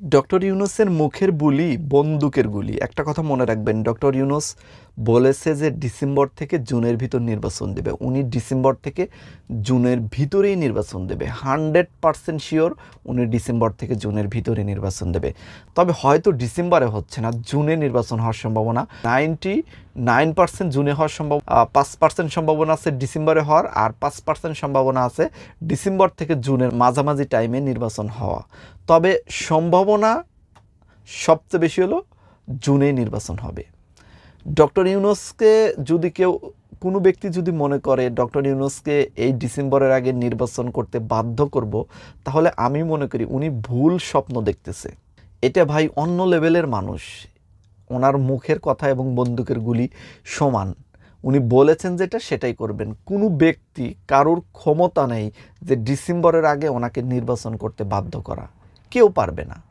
Doctor ইউনুসের মুখের গুলি বন্দুকের গুলি। একটা কথা মনে রাখবেন, ডক্টর ইউনুস বলেছে যে ডিসেম্বর থেকে জুনের ভিতর নির্বাচন দেবে। উনি ডিসেম্বর থেকে জুনের ভিতরেই নির্বাচন দেবে। হান্ড্রেড পারসেন্ট শিওর উনি ডিসেম্বর থেকে জুনের ভিতরে নির্বাচন দেবে। তবে হয়তো ডিসেম্বরে হচ্ছে না, জুনে নির্বাচন হওয়ার সম্ভাবনা। নাইনটি নাইন পার্সেন্ট জুনে হওয়ার সম্ভব পাঁচ পার্সেন্ট সম্ভাবনা আছে ডিসেম্বরে হওয়ার আর পাঁচ পার্সেন্ট সম্ভাবনা আছে ডিসেম্বর থেকে জুনের মাঝামাঝি টাইমে নির্বাচন হওয়া। তবে সম্ভাবনা সবচেয়ে বেশি হলো জুনেই নির্বাচন হবে। ডক্টর ইউনুসকে যদি কেউ কোনো ব্যক্তি যদি মনে করে ডক্টর ইউনুসকে এই ডিসেম্বরের আগে নির্বাচন করতে বাধ্য করব, তাহলে আমি মনে করি উনি ভুল স্বপ্ন দেখতেছে। এটা ভাই অন্য লেভেলের মানুষ। ওনার মুখের কথা এবং বন্দুকের গুলি সমান। উনি বলেছেন যেটা সেটাই করবেন। কোনো ব্যক্তি কারোর ক্ষমতা নেই যে ডিসেম্বরের আগে ওনাকে নির্বাচন করতে বাধ্য করা। কেউ পারবে না।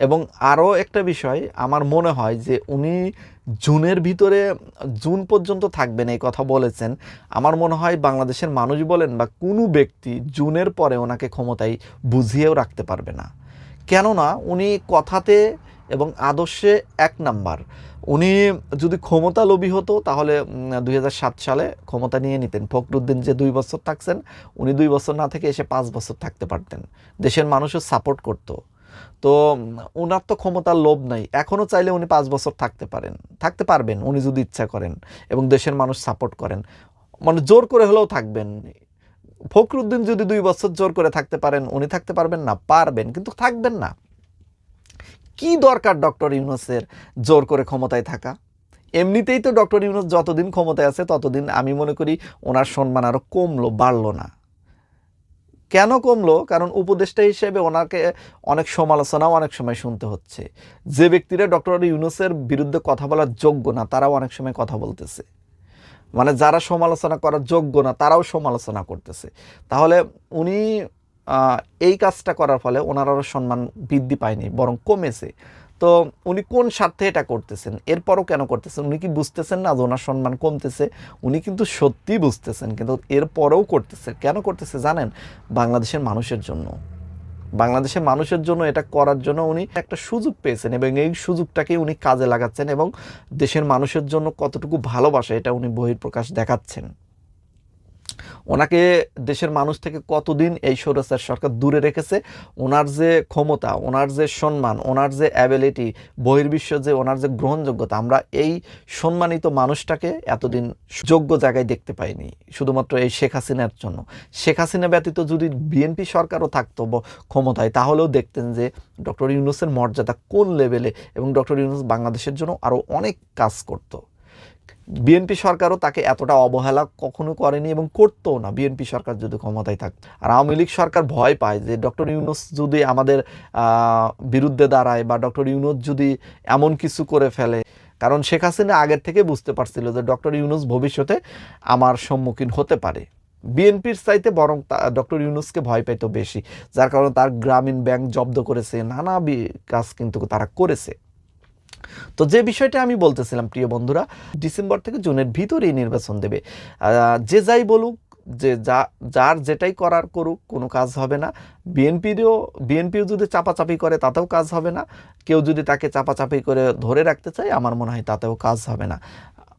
এবং আরও একটা বিষয়, আমার মনে হয় যে উনি জুনের ভিতরে, জুন পর্যন্ত থাকবেন এই কথা বলেছেন। আমার মনে হয় বাংলাদেশের মানুষ বলেন বা কোনো ব্যক্তি জুনের পরে ওনাকে ক্ষমতায় বুঝিয়েও রাখতে পারবে না। কেননা উনি কথাতে এবং আদর্শে এক নাম্বার। উনি যদি ক্ষমতা লোভী হতো, তাহলে দুই হাজার সাত সালে ক্ষমতা নিয়ে নিতেন। ফখরুদ্দিন যে দুই বছর থাকছেন, উনি দুই বছর না থেকে এসে পাঁচ বছর থাকতে পারতেন। দেশের মানুষও সাপোর্ট করতো। তো ওনার তো ক্ষমতার লোভ নাই। এখনও চাইলে উনি পাঁচ বছর থাকতে পারেন। থাকতে পারবেন, উনি যদি ইচ্ছা করেন এবং দেশের মানুষ সাপোর্ট করেন। মানে জোর করে হলেও থাকবেন। ফখরুদ্দিন যদি দুই বছর জোর করে থাকতে পারেন, উনি থাকতে পারবেন না, পারবেন, কিন্তু থাকবেন না। কি দরকার ডক্টর ইউনুসের জোর করে ক্ষমতায় থাকা? এমনিতেই তো ডক্টর ইউনুস যতদিন ক্ষমতায় আছে, ততদিন আমি মনে করি ওনার সম্মান আরও কমলো, বাড়লো না। কেন কমলো? কারণ উপদেষ্টা হিসেবে ওনাকে অনেক সমালোচনাও অনেক সময় শুনতে হচ্ছে। যে ব্যক্তিরা ডক্টর ইউনুসের বিরুদ্ধে কথা বলার যোগ্য না, তারাও অনেক সময় কথা বলতেছে। মানে যারা সমালোচনা করার যোগ্য না, তারাও সমালোচনা করতেছে। তাহলে উনি এই কাজটা করার ফলে ওনার আরও সম্মান বৃদ্ধি পায়নি, বরং কমেছে। তো উনি কোন স্বার্থে এটা করতেছেন? এরপরও কেন করতেছেন? উনি কি বুঝতেছেন না যে ওনার সম্মান কমতেছে? উনি কিন্তু সত্যিই বুঝতেছেন, কিন্তু এরপরেও করতেছে। কেন করতেছে জানেন? বাংলাদেশের মানুষের জন্য। বাংলাদেশের মানুষের জন্য এটা করার জন্য উনি একটা সুযোগ পেয়েছেন এবং এই সুযোগটাকে উনি কাজে লাগাচ্ছেন এবং দেশের মানুষের জন্য কতটুকু ভালোবাসা এটা উনি বহির্প্রকাশ দেখাচ্ছেন। ওনাকে দেশের মানুষ থেকে কতদিন এই সৌরস্যার সরকার দূরে রেখেছে? ওনার যে ক্ষমতা, ওনার যে সম্মান, ওনার যে অ্যাবিলিটি বহির্বিশ্ব যে ওনার যে গ্রহণযোগ্যতা, আমরা এই সম্মানিত মানুষটাকে এতদিন যোগ্য জায়গায় দেখতে পাইনি, শুধুমাত্র এই শেখ হাসিনার জন্য। শেখ হাসিনা ব্যতীত যদি বিএনপি সরকারও থাকতো ক্ষমতায়, তাহলেও দেখতেন যে ডক্টর ইউনুসের মর্যাদা কোন লেভেলে এবং ডক্টর ইউনুস বাংলাদেশের জন্য আরও অনেক কাজ করতো। বিএনপি সরকারও তাকে এতটা অবহেলা কখনো করেনি এবং করতেও না। বিএনপি সরকার যদি ক্ষমতায় থাকত আর আওয়ামী লীগ সরকার ভয় পায় যে, ডক্টর ইউনুস যদি আমাদের বিরুদ্ধে দাঁড়ায় বা ডক্টর ইউনুস যদি এমন কিছু করে ফেলে। কারণ শেখ হাসিনা আগের থেকে বুঝতে পারছিল যে, ডক্টর ইউনুস ভবিষ্যতে আমার সম্মুখীন হতে পারে। বিএনপির চাইতে বরং ডক্টর ইউনুসকে ভয় পাইতো বেশি। যার কারণে তার গ্রামীণ ব্যাংক জব্দ করেছে। নানা কাজ কিন্তু তারা করেছে। তো যে বিষয়টা আমি বলতেছিলাম, প্রিয় বন্ধুরা, ডিসেম্বর থেকে জুনের ভিতরেই নির্বাচন দেবে। যে যাই বলুক, যে যা, যার যেটাই করার করুক, কোনো কাজ হবে না। বিএনপিরও, বিএনপিও যদি চাপাচাপি করে, তাতেও কাজ হবে না। কেউ যদি তাকে চাপাচাপি করে ধরে রাখতে চায়, আমার মনে হয় তাতেও কাজ হবে না।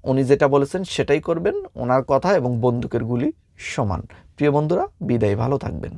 উনি যেটা বলেছেন, সেটাই করবেন। ওনার কথা এবং বন্দুকের গুলি সমান। প্রিয় বন্ধুরা, বিদায়। ভালো থাকবেন।